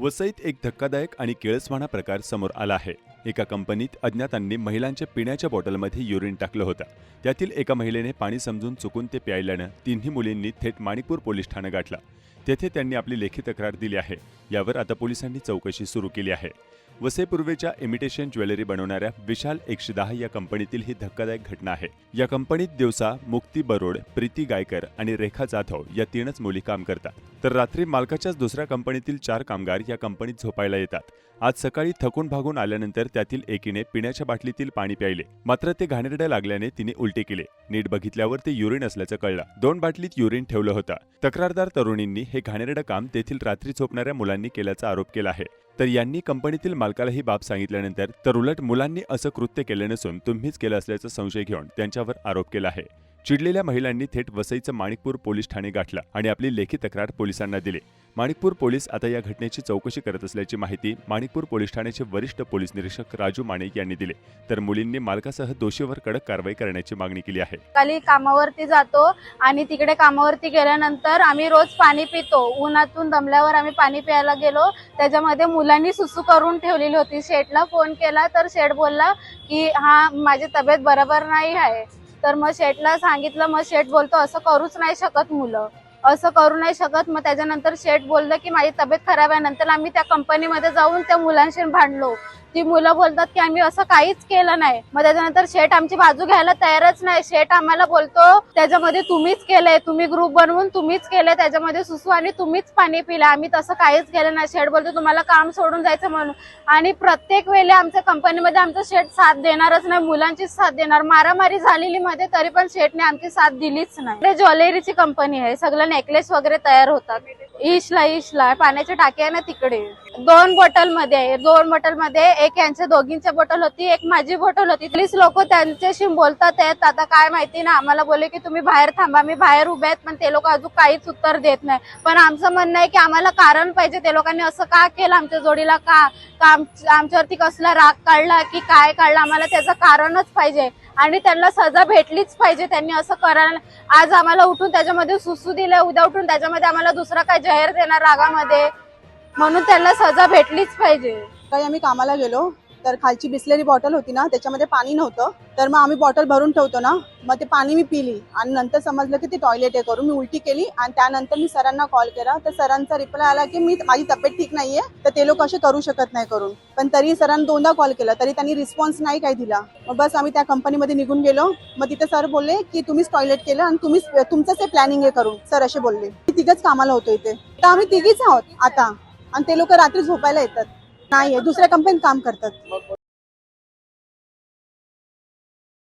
वसईत एक धक्कादायक आणि केळसवाणा प्रकार समोर आला आहे. एका कंपनीत अज्ञातांनी महिलांच्या पिण्याच्या बॉटलमध्ये युरिन टाकलं होतं. त्यातील एका महिलेने पाणी समजून चुकून ते प्यायल्यानं तिन्ही मुलींनी थेट माणिकपूर पोलीस ठाणं गाठलं. तेथे त्यांनी आपली लेखी तक्रार दिली आहे. यावर आता पोलिसांनी चौकशी सुरू केली आहे. वसेपूर्वेच्या इमिटेशन ज्वेलरी बनवणाऱ्या विशाल एकशे दहा या कंपनीतील ही धक्कादायक घटना आहे. या कंपनीत दिवसा मुक्ती बरोड प्रीती गायकर आणि रेखा जाधव या तीनच मुली काम करतात. तर रात्री मालकाच्याच दुसऱ्या कंपनीतील चार कामगार या कंपनीत झोपायला येतात. आज सकाळी थकून भागून आल्यानंतर त्यातील एकीने पिण्याच्या बाटलीतील पाणी प्यायले. मात्र ते घाणेरड्या लागल्याने तिने उलटे केले. नीट बघितल्यावर ते युरिन असल्याचं कळलं. दोन बाटलीत युरिन ठेवलं होतं. तक्रारदार तरुणींनी हे घाणेरडं काम तेथील रात्री झोपणाऱ्या मुलांनी केल्याचा आरोप केला आहे. तर यांनी कंपनीतील मालकाला ही बाब सांगितल्यानंतर तर उलट मुलांनी असं कृत्य केले नसून तुम्हीच केलं असल्याचा संशय घेऊन त्यांच्यावर आरोप केला आहे. चिडलेल्या महिलांनी थेट वसईचं माणिकपूर पोलीस ठाणे गाठलं आणि आपली लेखी तक्रार पोलिसांना दिली. माणिकपूर पोलीस आता या घटनेची चौकशी करत असल्याची माहिती माणिकपूर पोलीस ठाण्याचे वरिष्ठ पोलीस निरीक्षक राजू माने यांनी दिली. तर मुलींनी मालकासह दोषीवर कडक कारवाई करण्याची मागणी केली आहे. खाली कामावरती जातो आणि तिकडे कामावरती गेल्यानंतर आम्ही रोज पाणी पितो. उन्हातून दमल्यावर आम्ही पाणी प्यायला गेलो. त्याच्यामध्ये मुलांनी सुसू करून ठेवलेली होती. शेठला फोन केला तर शेठ बोलला की हा माझी तब्येत बरोबर नाही आहे. तर मग शेटला सांगितलं मग शेट बोलतो असं करूच नाही शकत मुलं. असं करू नाही शकत. मग त्याच्यानंतर शेट बोललं की माझी तब्येत खराब आहे. नंतर आम्ही त्या कंपनीमध्ये जाऊन त्या मुलांशी भांडलो. ती मुलं बोलतात की आम्ही असं काहीच केलं नाही. मग त्याच्यानंतर शेठ आमची बाजू घ्यायला तयारच नाही. शेठ आम्हाला बोलतो त्याच्यामध्ये तुम्हीच केलंय. तुम्ही ग्रुप बनवून तुम्हीच केलंय. त्याच्यामध्ये सुसू आणि तुम्हीच पाणी पिलं आम्ही तसं काहीच केलं नाही. शेठ बोलतो तुम्हाला काम सोडून जायचं म्हणून. आणि प्रत्येक वेळेला आमच्या कंपनीमध्ये आमचं शेठ साथ देणारच नाही. मुलांचीच साथ देणार. मारामारी झालेली मध्ये तरी पण शेठने आमची साथ दिलीच नाही. ते ज्वेलरीची कंपनी आहे. सगळं नेकलेस वगैरे तयार होतात. इशला इशला पाण्याची टाकी आहे ना तिकडे. दोन बॉटलमध्ये आहे. दोन बॉटलमध्ये एक यांच्या दोघींच्या बॉटल होती एक माझी बॉटल होती. प्लीज लोक त्यांच्याशी बोलतात आहेत. आता काय माहिती ना आम्हाला बोलले की तुम्ही बाहेर थांबा मी बाहेर उभे आहेत पण ते लोक अजून काहीच उत्तर देत नाही. पण आमचं म्हणणं आहे की आम्हाला कारण पाहिजे. ते लोकांनी असं का केलं? आमच्या जोडीला का? का आम- आमच्यावरती कसला राग काढला की काय काढला? आम्हाला त्याचं कारणच पाहिजे. आणि त्यांना सजा भेटलीच पाहिजे. त्यांनी असं करायला आज आम्हाला उठून त्याच्यामध्ये सुसू दिलं उद्या उठून त्याच्यामध्ये आम्हाला दुसरा काय जाहीर देणार रागामध्ये? म्हणून त्यांना सजा भेटलीच पाहिजे. काही आम्ही कामाला गेलो. तर खालची बिसलेरी बॉटल होती ना त्याच्यामध्ये पाणी नव्हतं. तर मग आम्ही बॉटल भरून ठेवतो ना मग ते पाणी मी पिली आणि नंतर समजलं की ते टॉयलेट आहे करून मी उलटी केली आणि त्यानंतर मी सरांना कॉल केला. तर सरांचा रिप्लाय आला की मी माझी तब्येत ठीक नाहीये तर ते लोक असे करू शकत नाही करून. पण तरी सरांनी दोनदा कॉल केला तरी त्यांनी रिस्पॉन्स नाही काही दिला. मग बस आम्ही त्या कंपनीमध्ये निघून गेलो. मग तिथे सर बोलले की तुम्हीच टॉयलेट केलं आणि तुम्हीच तुमचंच हे प्लॅनिंग आहे करून. सर असे बोलले. मी तिघच कामाला होतो इथे. तर आम्ही तिघीच आहोत आता. आणि ते लोक रात्री झोपायला येतात. नाही दुसऱ्या कंपनीत काम करतात.